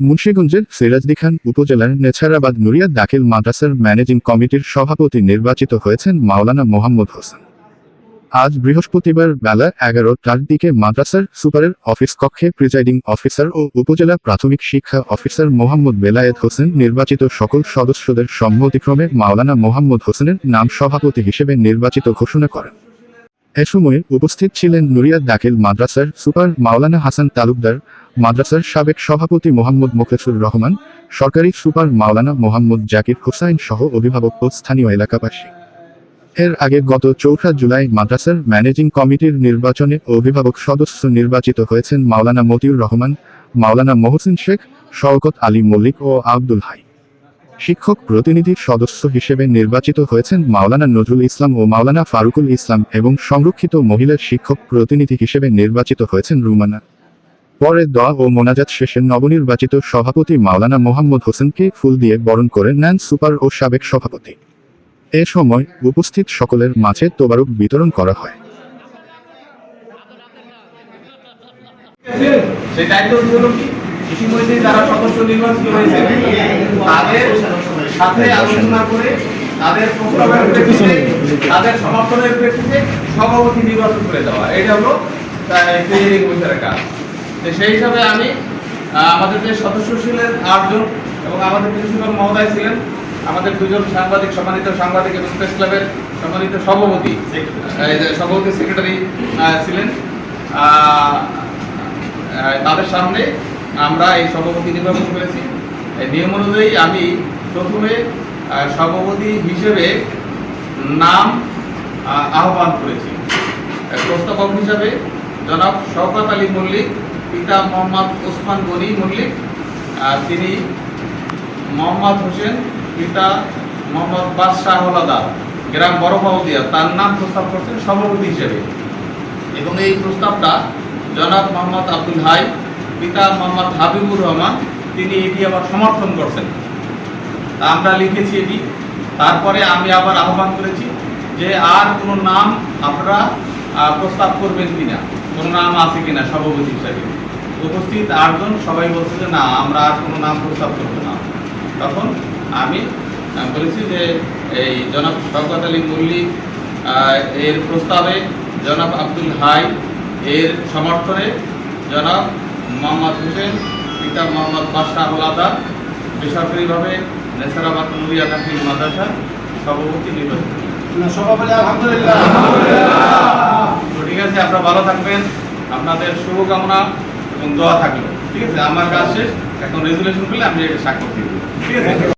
মুন্সিগঞ্জের সিরাজদি খান উপজেলার নেছারাবাদ নুরিয়া দাখিল মাদ্রাসার ম্যানেজিং কমিটির সভাপতি নির্বাচিত হয়েছেন মাওলানা মোহাম্মদ হোসেন। আজ বৃহস্পতিবার বেলা এগারোটার দিকে মাদ্রাসার সুপারের অফিস কক্ষে প্রিজাইডিং অফিসার ও উপজেলা প্রাথমিক শিক্ষা অফিসার মোহাম্মদ বেলায়েত হোসেন নির্বাচিত সকল সদস্যদের সম্মতিক্রমে মাওলানা মোহাম্মদ হোসেনের নাম সভাপতি হিসেবে নির্বাচিত ঘোষণা করেন। এ সময় উপস্থিত ছিলেন নুরিয়া দাখিল মাদ্রাসার সুপার মাওলানা হাসান তালুকদার মাদ্রাসার সাবেক সভাপতি মোহাম্মদ মোখলেসুর রহমান, সরকারি সুপার মাওলানা মোহাম্মদ জাকির হুসাইন সহ অভিভাবক ও স্থানীয় এলাকাবাসী। এর আগে গত চৌঠা জুলাই মাদ্রাসার ম্যানেজিং কমিটির নির্বাচনে অভিভাবক সদস্য নির্বাচিত হয়েছেন মাওলানা মতিউর রহমান, মাওলানা মহসিন শেখ, শওকত আলী মল্লিক ও আব্দুল হাই। শিক্ষক প্রতিনিধির সদস্য হিসেবে নির্বাচিত হয়েছেন মাওলানা নজরুল ইসলাম ও মাওলানা ফারুকুল ইসলাম এবং সংরক্ষিত মহিলা শিক্ষক প্রতিনিধি হিসেবে নির্বাচিত হয়েছেন রুমানা। পরে দোয়া ও মোনাজাত শেষে নবনির্বাচিত সভাপতি মাওলানা মোহাম্মদ হোসেনকে ফুল দিয়ে বরণ করে নেন সুপার ও সাবেক সভাপতি। এ সময় উপস্থিত সকলের মাঝে তোবারক বিতরণ করা হয়। সভাপতি নির্বাচন করে দেওয়া। এটা হলো কাজ। সেই হিসাবে আমি আমাদের যে সদস্য ছিলেন আটজন এবং আমাদের প্রিন্সিপাল মহোদয় ছিলেন, আমাদের দুজন সাংবাদিক, সম্মানিত সাংবাদিক এবং প্রেস ক্লাবের সম্মানিত সভাপতি সভাপতি সেক্রেটারি ছিলেন। তাদের সামনে আমরা এই সভাপতি নির্বাচন করেছি। নিয়ম অনুযায়ী আমি প্রথমে সভাপতি হিসেবে নাম আহ্বান করেছি। প্রস্তাবক হিসাবে জনাব শওকত আলী মল্লিক পিতা মোহাম্মদ ওসমান গনি মল্লিক, আর তিনি মোহাম্মদ হোসেন, পিতা মোহাম্মদ বাদশাহ হলাদার, গ্রাম বড়বাউদিয়া, তার নাম প্রস্তাব করছেন সভাপতি হিসেবে। এবং এই প্রস্তাবটা জনাব মোহাম্মদ আব্দুল হাই, পিতা মোহাম্মদ হাবিবুর রহমান, তিনি এটি আবার সমর্থন করছেন। আমরা লিখেছি এটি। তারপরে আমি আবার আহ্বান করেছি যে আর কোনো নাম আপনারা প্রস্তাব করবেন কিনা। কোনো নাম আছে কিনা সভাপতি হিসাবে উপস্থিত আটজন সবাই বলছে যে না আমরা আর কোনো নাম প্রস্তাব করব না। তখন আমি বলেছি যে এই জনাব শওকত আলী মল্লিক এর প্রস্তাবে জনাব আব্দুল হাই এর সমর্থনে জনাব মোহাম্মদ হোসেন পিতা মোহাম্মদ বাদশাহ আদার বেসরকারিভাবে নেসারাবাদ নুরিয়া দাখিল মাদ্রাসা সভাপতি নির্বাচিত সভাপতি আলহামদুলিল্লাহ। ঠিক আছে, আপনারা ভালো থাকবেন। আপনাদের শুভকামনা এবং দোয়া থাকল। ঠিক আছে, আমার কাছে এখন রেজুলেশন করলে আমি এটা স্বাক্ষর দিব। ঠিক আছে?